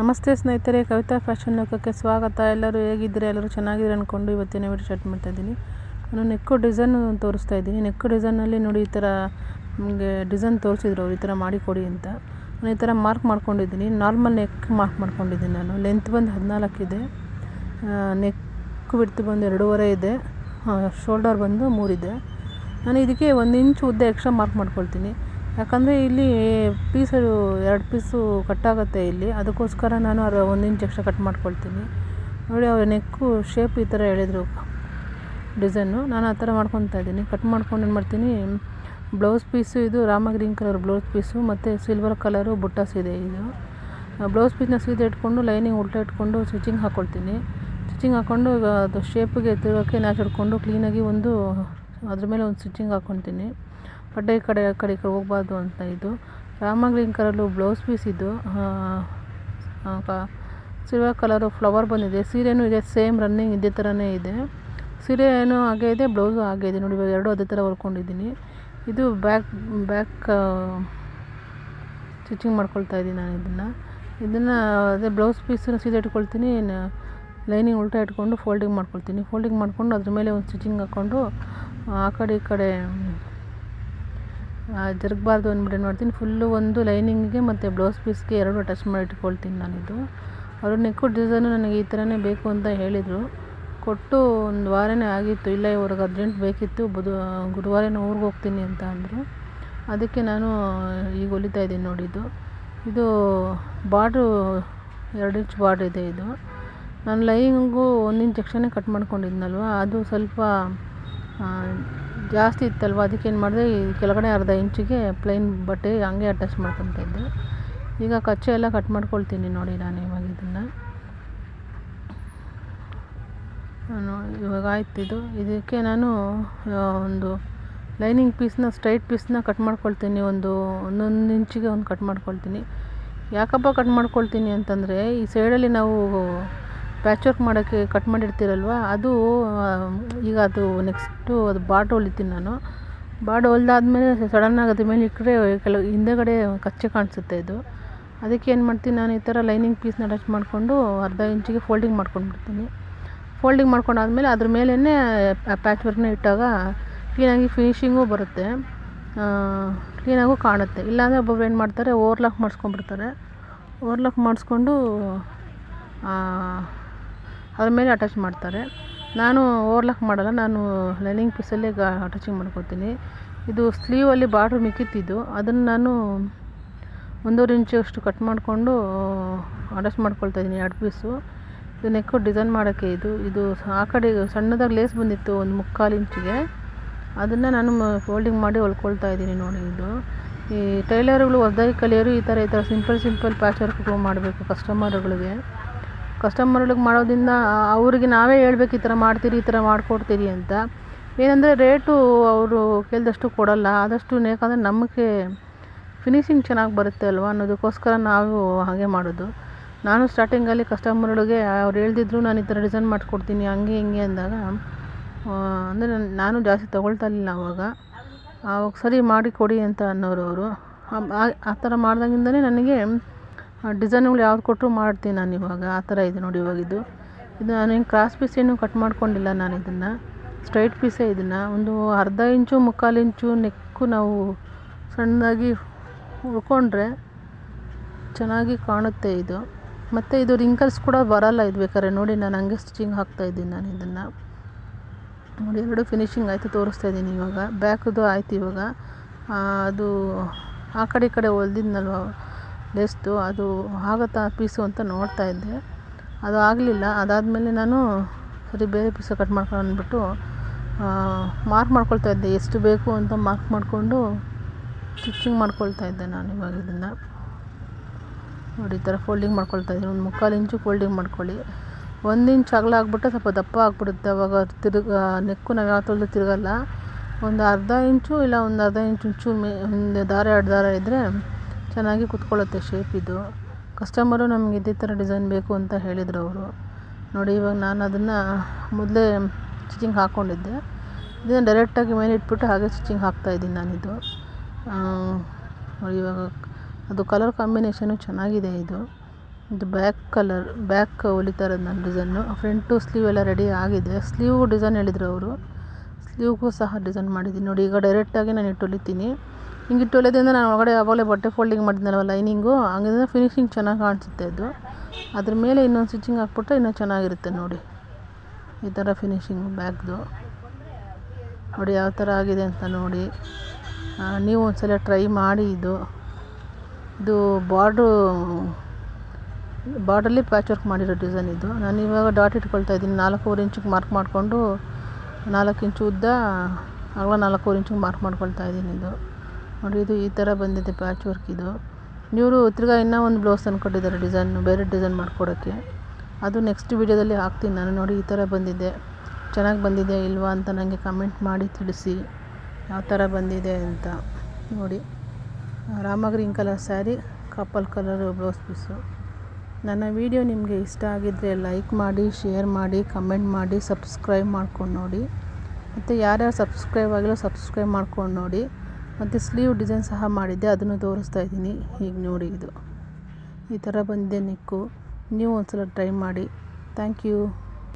ನಮಸ್ತೆ ಸ್ನೇಹಿತರೆ, ಕವಿತಾ ಫ್ಯಾಷನ್ ಲೋಕಕ್ಕೆ ಸ್ವಾಗತ. ಎಲ್ಲರೂ ಹೇಗಿದ್ದೀರಾ? ಎಲ್ಲರೂ ಚೆನ್ನಾಗಿದ್ದೀರಾ ಅಂದ್ಕೊಂಡು ಇವತ್ತಿನ ವಿಡಿಯೋ ಮಾಡ್ತಾ ಇದ್ದೀನಿ. ನಾನು ನೆಕ್ಕು ಡಿಸೈನ್ ತೋರಿಸ್ತಾ ಇದ್ದೀನಿ. ನೆಕ್ಕು ಡಿಸೈನಲ್ಲಿ ನೋಡಿ ಈ ಥರ, ನಮಗೆ ಡಿಸೈನ್ ತೋರಿಸಿದ್ರು ಅವ್ರು, ಈ ಥರ ಮಾಡಿಕೊಡಿ ಅಂತ. ನಾನು ಈ ಥರ ಮಾರ್ಕ್ ಮಾಡ್ಕೊಂಡಿದ್ದೀನಿ. ನಾರ್ಮಲ್ ನೆಕ್ ಮಾರ್ಕ್ ಮಾಡ್ಕೊಂಡಿದ್ದೀನಿ ನಾನು. ಲೆಂತ್ ಬಂದು ಹದಿನಾಲ್ಕಿದೆ ನೆಕ್ ಬಿಡ್ತು ಬಂದು ಎರಡೂವರೆ ಇದೆ. ಶೋಲ್ಡರ್ ಬಂದು ಮೂರಿದೆ ನಾನು ಇದಕ್ಕೆ ಒಂದು ಇಂಚು ಉದ್ದ ಎಕ್ಸ್ಟ್ರಾ ಮಾರ್ಕ್ ಮಾಡ್ಕೊಳ್ತೀನಿ. ಯಾಕಂದರೆ ಇಲ್ಲಿ ಪೀಸು ಎರಡು ಪೀಸು ಕಟ್ಟಾಗುತ್ತೆ ಇಲ್ಲಿ. ಅದಕ್ಕೋಸ್ಕರ ನಾನು ಅದು ಒಂದು ಇಂಚ್ ಎಕ್ಸ್ಟ್ರಾ ಕಟ್ ಮಾಡ್ಕೊಳ್ತೀನಿ. ನೋಡಿ ಅವರ ನೆಕ್ಕು ಶೇಪ್ ಈ ಥರ ಹೇಳಿದರು ಡಿಸೈನು ನಾನು ಆ ಥರ ಮಾಡ್ಕೊತಾ ಇದ್ದೀನಿ. ಕಟ್ ಮಾಡ್ಕೊಂಡು ಏನು ಮಾಡ್ತೀನಿ ಬ್ಲೌಸ್ ಪೀಸು ಇದು Rama green colour blouse piece ಮತ್ತು ಸಿಲ್ವರ್ ಕಲರು ಬುಟ್ಟಾಸ್ ಇದೆ ಇದು. ಬ್ಲೌಸ್ ಪೀಸ್ನ ಸೀದಾ ಇಟ್ಕೊಂಡು ಲೈನಿಂಗ್ ಉಲ್ಟ ಇಟ್ಕೊಂಡು ಸ್ಟಿಚಿಂಗ್ ಹಾಕ್ಕೊಳ್ತೀನಿ ಸ್ಟಿಚಿಂಗ್ ಹಾಕ್ಕೊಂಡು ಅದು ಶೇಪಿಗೆ ತಿರುಗೋಕ್ಕೆ ನ್ಯಾಚ್ ಹಿಡ್ಕೊಂಡು ಕ್ಲೀನಾಗಿ ಒಂದು ಅದ್ರ ಮೇಲೆ ಒಂದು ಸ್ಟಿಚಿಂಗ್ ಹಾಕ್ಕೊತೀನಿ ಈ ಕಡೆ ಆ ಕಡೆ ಈ ಕಡೆ ಹೋಗಬಾರ್ದು ಅಂತ ಇದು. ರಾಮಲಿಂಕರಲ್ಲೂ ಬ್ಲೌಸ್ ಪೀಸ್ ಇದು. ಸಿಲ್ವರ್ ಕಲರು ಫ್ಲವರ್ ಬಂದಿದೆ. ಸೀರೆನೂ ಇದೆ ಸೇಮ್ ರನ್ನಿಂಗ್ ಇದೇ ಥರನೇ ಇದೆ. ಸೀರೆ ಏನೋ ಹಾಗೆ ಇದೆ ಬ್ಲೌಸು ಹಾಗೆ ಇದೆ. ನೋಡಿ, ಇವಾಗ ಎರಡು ಅದೇ ಥರ ಹೊಲ್ಕೊಂಡಿದ್ದೀನಿ. ಇದು ಬ್ಯಾಕ್ ಬ್ಯಾಕ್ ಸ್ಟಿಚಿಂಗ್ ಮಾಡ್ಕೊಳ್ತಾ ಇದ್ದೀನಿ ನಾನು ಇದನ್ನು. ಇದನ್ನು ಅದೇ ಬ್ಲೌಸ್ ಪೀಸನ್ನು ಸೀದಾ ಇಟ್ಕೊಳ್ತೀನಿ ಲೈನಿಂಗ್ ಉಲ್ಟಾ ಇಟ್ಕೊಂಡು ಫೋಲ್ಡಿಂಗ್ ಮಾಡ್ಕೊಳ್ತೀನಿ. ಫೋಲ್ಡಿಂಗ್ ಮಾಡಿಕೊಂಡು ಅದ್ರ ಮೇಲೆ ಒಂದು ಸ್ಟಿಚಿಂಗ್ ಹಾಕ್ಕೊಂಡು ಆ ಕಡೆ ಈ ಕಡೆ ಜರುಗಬಾರ್ದು ಅಂದ್ಬಿಟ್ಟು ಏನು ಮಾಡ್ತೀನಿ ಫುಲ್ಲು ಒಂದು ಲೈನಿಂಗಿಗೆ ಮತ್ತು ಬ್ಲೌಸ್ ಪೀಸ್ಗೆ ಎರಡು ಟಚ್ ಮಾಡಿ ಇಟ್ಕೊಳ್ತೀನಿ ನಾನಿದು. ಅವರು ನೆಕ್ಕು ಡಿಸೈನು ನನಗೆ ಈ ಥರನೇ ಬೇಕು ಅಂತ ಹೇಳಿದರು. ಕೊಟ್ಟು ಒಂದು ವಾರನೇ ಆಗಿತ್ತು. ಇಲ್ಲ, ಇವ್ರಿಗೆ ಅರ್ಜೆಂಟ್ ಬೇಕಿತ್ತು. ಬುಧ, ಗುರುವಾರನೇ ಊರಿಗೆ ಹೋಗ್ತೀನಿ ಅಂತ ಅಂದರು. ಅದಕ್ಕೆ ನಾನು ಈಗ ಹೊಲಿತಾ ಇದ್ದೀನಿ ನೋಡಿ ಇದು. ಬಾರ್ಡ್ರು ಎರಡು ಇಂಚ್ ಬಾರ್ಡ್ರ್ ಇದೆ ಇದು. ನಾನು ಲೈನಿಂಗು ಒಂದು ಇಂಚ್ ಎಕ್ಸ್ಟ್ರಾನೇ ಕಟ್ ಮಾಡ್ಕೊಂಡಿದ್ನಲ್ವ? ಅದು ಸ್ವಲ್ಪ ಜಾಸ್ತಿ ಇತ್ತಲ್ವ? ಅದಕ್ಕೆ ಏನು ಮಾಡಿದೆ, ಈ ಕೆಳಗಡೆ ಅರ್ಧ ಇಂಚಿಗೆ ಪ್ಲೈನ್ ಬಟ್ಟೆ ಹಂಗೆ ಅಟ್ಯಾಚ್ ಮಾಡ್ಕೊತಾ ಇದ್ದೆ. ಈಗ ಕಚ್ಚೆ ಎಲ್ಲ ಕಟ್ ಮಾಡ್ಕೊಳ್ತೀನಿ ನೋಡಿ ನಾನು ಇವಾಗ ಇದನ್ನು. ನಾನು ಇವಾಗ ಆಯ್ತು ಇದು. ಇದಕ್ಕೆ ನಾನು ಒಂದು ಲೈನಿಂಗ್ ಪೀಸ್ನ ಸ್ಟ್ರೈಟ್ ಪೀಸ್ನ ಕಟ್ ಮಾಡ್ಕೊಳ್ತೀನಿ. ಒಂದು ಒಂದೊಂದು ಇಂಚಿಗೆ ಒಂದು ಕಟ್ ಮಾಡ್ಕೊಳ್ತೀನಿ. ಯಾಕಪ್ಪ ಕಟ್ ಮಾಡ್ಕೊಳ್ತೀನಿ ಅಂತಂದರೆ, ಈ ಸೈಡಲ್ಲಿ ನಾವು ಪ್ಯಾಚ್ ವರ್ಕ್ ಮಾಡೋಕ್ಕೆ ಕಟ್ ಮಾಡಿರ್ತೀರಲ್ವ? ಅದು ಈಗ ಅದು ನೆಕ್ಸ್ಟು ಅದು ಬಾಡ್ ಹೊಲಿತೀನಿ ನಾನು. ಬಾಡ್ ಹೊಲ್ದಾದ್ಮೇಲೆ ಸಡನ್ನಾಗಿ ಅದ್ರ ಮೇಲೆ ಇಟ್ಟರೆ ಕೆಲವು ಹಿಂದೆಗಡೆ ಕಚ್ಚೆ ಕಾಣಿಸುತ್ತೆ ಇದು. ಅದಕ್ಕೆ ಏನು ಮಾಡ್ತೀನಿ ನಾನು ಈ ಥರ ಲೈನಿಂಗ್ ಪೀಸ್ನ ಅಟ್ಯಾಚ್ ಮಾಡಿಕೊಂಡು ಅರ್ಧ ಇಂಚಿಗೆ ಫೋಲ್ಡಿಂಗ್ ಮಾಡ್ಕೊಂಡ್ಬಿಡ್ತೀನಿ. ಫೋಲ್ಡಿಂಗ್ ಮಾಡ್ಕೊಂಡಾದ್ಮೇಲೆ ಅದ್ರ ಮೇಲೇ ಪ್ಯಾಚ್ ವರ್ಕ್ನ ಇಟ್ಟಾಗ ಕ್ಲೀನಾಗಿ ಫಿನಿಶಿಂಗೂ ಬರುತ್ತೆ. ಕ್ಲೀನಾಗೂ ಕಾಣುತ್ತೆ. ಇಲ್ಲಾಂದರೆ ಒಬ್ಬೊಬ್ರು ಏನು ಮಾಡ್ತಾರೆ ಓವರ್ಲಾಕ್ ಮಾಡಿಸ್ಕೊಂಡ್ಬಿಡ್ತಾರೆ. ಓವರ್ಲಾಕ್ ಮಾಡಿಸ್ಕೊಂಡು ಅದ್ರ ಮೇಲೆ ಅಟ್ಯಾಚ್ ಮಾಡ್ತಾರೆ. ನಾನು ಓವರ್ಲಾಕ್ ಮಾಡಲ್ಲ, ನಾನು ಲೈನಿಂಗ್ ಪೀಸಲ್ಲೇ ಗಾ ಅಟ್ಯಾಚಿಂಗ್ ಮಾಡ್ಕೊತೀನಿ. ಇದು ಸ್ಲೀವಲ್ಲಿ ಬಾರ್ಡ್ರ್ ಮಿಕ್ಕಿತ್ತಿದ್ದು ಅದನ್ನು ನಾನು ಒಂದೂವರೆ ಇಂಚಷ್ಟು ಕಟ್ ಮಾಡಿಕೊಂಡು ಅಟ್ಯಾಚ್ ಮಾಡ್ಕೊಳ್ತಾ ಇದ್ದೀನಿ ಎರಡು ಪೀಸು ಇದು ನೆಕ್ ಡಿಸೈನ್ ಮಾಡೋಕ್ಕೆ ಇದು ಇದು ಆ ಕಡೆ ಸಣ್ಣದಾಗಿ ಲೇಸ್ ಬಂದಿತ್ತು ಒಂದು ಮುಕ್ಕಾಲು ಇಂಚಿಗೆ ಅದನ್ನು ನಾನು ಫೋಲ್ಡಿಂಗ್ ಮಾಡಿ ಹೊಲ್ಕೊಳ್ತಾ ಇದ್ದೀನಿ ನೋಡಿ ಇದು. ಈ ಟೈಲರ್ಗಳು ಹೊಸ್ದಾಗಿ ಕಲಿಯೋರು ಈ ಥರ ಈ ಥರ ಸಿಂಪಲ್ ಸಿಂಪಲ್ ಪ್ಯಾಚ್ ವರ್ಕ್ಗಳು ಮಾಡಬೇಕು ಕಸ್ಟಮರ್ಗಳಿಗೆ ಕಸ್ಟಮರ್ಗಳಿಗೆ ಮಾಡೋದ್ರಿಂದ, ಅವ್ರಿಗೆ ನಾವೇ ಹೇಳ್ಬೇಕು ಈ ಥರ ಮಾಡ್ತೀರಿ, ಈ ಥರ ಮಾಡಿಕೊಡ್ತೀರಿ ಅಂತ. ಏನಂದರೆ ರೇಟು ಅವರು ಕೇಳಿದಷ್ಟು ಕೊಡೋಲ್ಲ. ಆದಷ್ಟು ಯಾಕಂದರೆ ನಮಗೆ ಫಿನಿಶಿಂಗ್ ಚೆನ್ನಾಗಿ ಬರುತ್ತೆ ಅಲ್ವ ಅನ್ನೋದಕ್ಕೋಸ್ಕರ ನಾವು ಹಾಗೆ ಮಾಡೋದು. ನಾನು ಸ್ಟಾರ್ಟಿಂಗಲ್ಲಿ ಕಸ್ಟಮರ್ಗಳಿಗೆ ಅವ್ರು ಹೇಳ್ದಿದ್ರು ನಾನು ಈ ಥರ ಡಿಸೈನ್ ಮಾಡಿಕೊಡ್ತೀನಿ, ಹಂಗೆ ಹಿಂಗೆ ಅಂದಾಗ ಅಂದರೆ ನಾನು ಜಾಸ್ತಿ ತೊಗೊಳ್ತಾ ಇರಲಿಲ್ಲ ಅವಾಗ. ಆವಾಗ ಸರಿ ಮಾಡಿ ಕೊಡಿ ಅಂತ ಅನ್ನೋರು ಅವರು. ಆ ಥರ ಮಾಡ್ದಾಗಿಂದಲೇ ನನಗೆ ಡಿಸೈನ್ಗಳು ಯಾವ್ದು ಕೊಟ್ಟರು ಮಾಡ್ತೀನಿ ನಾನು ಇವಾಗ, ಆ ಥರ ಇದೆ ನೋಡಿ ಇವಾಗ ಇದು. ಇದು ನಾನು ಏನು ಕ್ರಾಸ್ ಪೀಸ್ ಏನು ಕಟ್ ಮಾಡ್ಕೊಂಡಿಲ್ಲ ನಾನು ಇದನ್ನು. ಸ್ಟ್ರೈಟ್ ಪೀಸೇ ಇದನ್ನು. ಒಂದು ಅರ್ಧ ಇಂಚು, ಮುಕ್ಕಾಲು ಇಂಚು ನೆಕ್ಕು ನಾವು ಸಣ್ಣದಾಗಿ ಉಳ್ಕೊಂಡ್ರೆ ಚೆನ್ನಾಗಿ ಕಾಣುತ್ತೆ ಇದು. ಮತ್ತು ಇದು ರಿಂಕಲ್ಸ್ ಕೂಡ ಬರಲ್ಲ ಇದು ಬೇಕಾದ್ರೆ. ನೋಡಿ ನಾನು ಹಂಗೆ ಸ್ಟಿಚಿಂಗ್ ಹಾಕ್ತಾಯಿದ್ದೀನಿ ನಾನು ಇದನ್ನು. ನೋಡಿ ಎರಡು ಫಿನಿಶಿಂಗ್ ಆಯಿತು ತೋರಿಸ್ತಾ ಇದ್ದೀನಿ ಇವಾಗ. ಬ್ಯಾಕ್ದು ಆಯ್ತು ಇವಾಗ. ಅದು ಆ ಕಡೆ ಈ ಕಡೆ ಹೊಲ್ದಿದ್ನಲ್ವ? ಲೇಸ್ದು ಅದು ಆಗುತ್ತಾ ಪೀಸು ಅಂತ ನೋಡ್ತಾ ಇದ್ದೆ. ಅದು ಆಗಲಿಲ್ಲ. ಅದಾದಮೇಲೆ ನಾನು ಸರಿ ಬೇರೆ ಪೀಸು ಕಟ್ ಮಾಡ್ಕೊಳ್ಳೋಣ ಅಂದ್ಬಿಟ್ಟು ಮಾರ್ಕ್ ಮಾಡ್ಕೊಳ್ತಾ ಇದ್ದೆ. ಎಷ್ಟು ಬೇಕು ಅಂತ ಮಾರ್ಕ್ ಮಾಡಿಕೊಂಡು ಸ್ಟಿಚಿಂಗ್ ಮಾಡ್ಕೊಳ್ತಾ ಇದ್ದೆ ನಾನು ಇವಾಗ ಇದನ್ನು. ನೋಡಿ, ಈ ಥರ ಫೋಲ್ಡಿಂಗ್ ಮಾಡ್ಕೊಳ್ತಾ ಇದ್ದೀನಿ. ಒಂದು ಮುಕ್ಕಾಲು ಇಂಚು ಫೋಲ್ಡಿಂಗ್ ಮಾಡ್ಕೊಳ್ಳಿ. ಒಂದು ಇಂಚ್ ಅಗಲ ಆಗಿಬಿಟ್ರೆ ಸ್ವಲ್ಪ ದಪ್ಪ ಆಗಿಬಿಡುತ್ತೆ. ಅವಾಗ ತಿರುಗ ನೆಕ್ಕು ನಾವು ಯಾವ ತೊಳೆದು ತಿರುಗಲ್ಲ. ಒಂದು ಅರ್ಧ ಇಂಚು ಇಲ್ಲ, ಒಂದು ಅರ್ಧ ಇಂಚು ಇಂಚು ಮೇ, ಒಂದು ದಾರ, ಎರಡು ದಾರ ಇದ್ದರೆ ಚೆನ್ನಾಗಿ ಕೂತ್ಕೊಳ್ಳುತ್ತೆ ಶೇಪ್ ಇದು. ಕಸ್ಟಮರು ನಮಗೆ ಇದೇ ಥರ ಡಿಸೈನ್ ಬೇಕು ಅಂತ ಹೇಳಿದರು ಅವರು. ನೋಡಿ, ಇವಾಗ ನಾನು ಅದನ್ನು ಮೊದಲೇ ಸ್ಟಿಚಿಂಗ್ ಹಾಕ್ಕೊಂಡಿದ್ದೆ ಇದನ್ನು ಡೈರೆಕ್ಟಾಗಿ ಮೇಲೆ ಇಟ್ಬಿಟ್ಟು ಹಾಗೆ ಸ್ಟಿಚಿಂಗ್ ಹಾಕ್ತಾಯಿದ್ದೀನಿ ನಾನಿದು ನೋಡಿ, ಇವಾಗ ಅದು ಕಲರ್ ಕಾಂಬಿನೇಷನು ಚೆನ್ನಾಗಿದೆ ಇದು. ಇದು ಬ್ಯಾಕ್ ಕಲರ್ ಬ್ಯಾಕ್ ಹೊಲಿತಾ ಇರೋದು ನನ್ನ ಡಿಸೈನು ಫ್ರಂಟು ಸ್ಲೀವ್ ಎಲ್ಲ ರೆಡಿ ಆಗಿದೆ. ಸ್ಲೀವ್ ಡಿಸೈನ್ ಹೇಳಿದರು ಅವರು. ಸ್ಲೀವ್ಗೂ ಸಹ ಡಿಸೈನ್ ಮಾಡಿದ್ದೀನಿ. ನೋಡಿ, ಈಗ ಡೈರೆಕ್ಟಾಗಿ ನಾನು ಇಟ್ಟು ಹೊಲಿತೀನಿ. ಹಿಂಗೆ ಹೊಲಿಯೋದ್ರಿಂದ ನಾನು ಒಳಗಡೆ ಆವಾಗಲೇ ಬಟ್ಟೆ ಫೋಲ್ಡಿಂಗ್ ಮಾಡಿದ್ನಲ್ವ ಲೈನಿಂಗು ಹಂಗಿದ್ರೆ ಫಿನಿಶಿಂಗ್ ಚೆನ್ನಾಗಿ ಕಾಣಿಸುತ್ತೆ ಅದು ಅದ್ರ ಮೇಲೆ ಇನ್ನೊಂದು ಸ್ಟಿಚಿಂಗ್ ಹಾಕ್ಬಿಟ್ರೆ ಇನ್ನೂ ಚೆನ್ನಾಗಿರುತ್ತೆ ನೋಡಿ. ಈ ಥರ ಫಿನಿಶಿಂಗು ಬ್ಯಾಗ್ದು ನೋಡಿ ಯಾವ ಥರ ಆಗಿದೆ ಅಂತ ನೋಡಿ. ನೀವು ನೀವು ಒಂದ್ಸಲ ಟ್ರೈ ಮಾಡಿ ಇದು. ಇದು ಬಾರ್ಡ್ರು ಬಾರ್ಡ್ರಲ್ಲಿ ಪ್ಯಾಚ್ ವರ್ಕ್ ಮಾಡಿರೋ ಡಿಸೈನ್ ಇದು. ನಾನು ಇವಾಗ ಡಾಟ್ ಇಟ್ಕೊಳ್ತಾ ಇದ್ದೀನಿ. ನಾಲ್ಕೂವರೆ ಇಂಚಿಗೆ ಮಾರ್ಕ್ ಮಾಡಿಕೊಂಡು ನಾಲ್ಕು ಇಂಚು ಉದ್ದ ಅಗಲ ನಾಲ್ಕೂವರೆ ಇಂಚಿಗೆ ಮಾರ್ಕ್ ಮಾಡ್ಕೊಳ್ತಾ ಇದ್ದೀನಿ ಇದು. ನೋಡಿ ಇದು ಈ ಥರ ಬಂದಿದೆ ಪ್ಯಾಚ್ ವರ್ಕ್ ಇದು. ಇವರು ತಿರ್ಗಾ ಇನ್ನೂ ಒಂದು ಬ್ಲೌಸ್ ತಂದ್ಕೊಟ್ಟಿದ್ದಾರೆ ಡಿಸೈನ್ ಬೇರೆ ಡಿಸೈನ್ ಮಾಡ್ಕೊಡೋಕ್ಕೆ. ಅದು ನೆಕ್ಸ್ಟ್ ವೀಡಿಯೋದಲ್ಲಿ ಹಾಕ್ತೀನಿ ನಾನು. ನೋಡಿ ಈ ಥರ ಬಂದಿದೆ. ಚೆನ್ನಾಗಿ ಬಂದಿದೆ ಇಲ್ವಾ ಅಂತ ನನಗೆ ಕಮೆಂಟ್ ಮಾಡಿ ತಿಳಿಸಿ. ಯಾವ ಥರ ಬಂದಿದೆ ಅಂತ. ನೋಡಿ. Rama green colour sari copper colour blouse piece ನನ್ನ ವಿಡಿಯೋ ನಿಮಗೆ ಇಷ್ಟ ಆಗಿದ್ದರೆ ಲೈಕ್ ಮಾಡಿ ಶೇರ್ ಮಾಡಿ ಕಮೆಂಟ್ ಮಾಡಿ ಸಬ್ಸ್ಕ್ರೈಬ್ ಮಾಡ್ಕೊಂಡು ನೋಡಿ. ಮತ್ತು ಯಾರ್ಯಾರು ಸಬ್ಸ್ಕ್ರೈಬ್ ಆಗಿಲ್ಲ ಸಬ್ಸ್ಕ್ರೈಬ್ ಮಾಡ್ಕೊಂಡು ನೋಡಿ. ಮತ್ತು ಸ್ಲೀವ್ ಡಿಸೈನ್ ಸಹ ಮಾಡಿದ್ದೆ, ಅದನ್ನು ತೋರಿಸ್ತಾ ಇದ್ದೀನಿ. ಈಗ ನೋಡಿ ಇದು. ಈ ಥರ ಬಂದಿದೆ ನೆಕ್ಕು. ನೀವು ಒಂದ್ಸಲ ಟ್ರೈ ಮಾಡಿ. Thank you.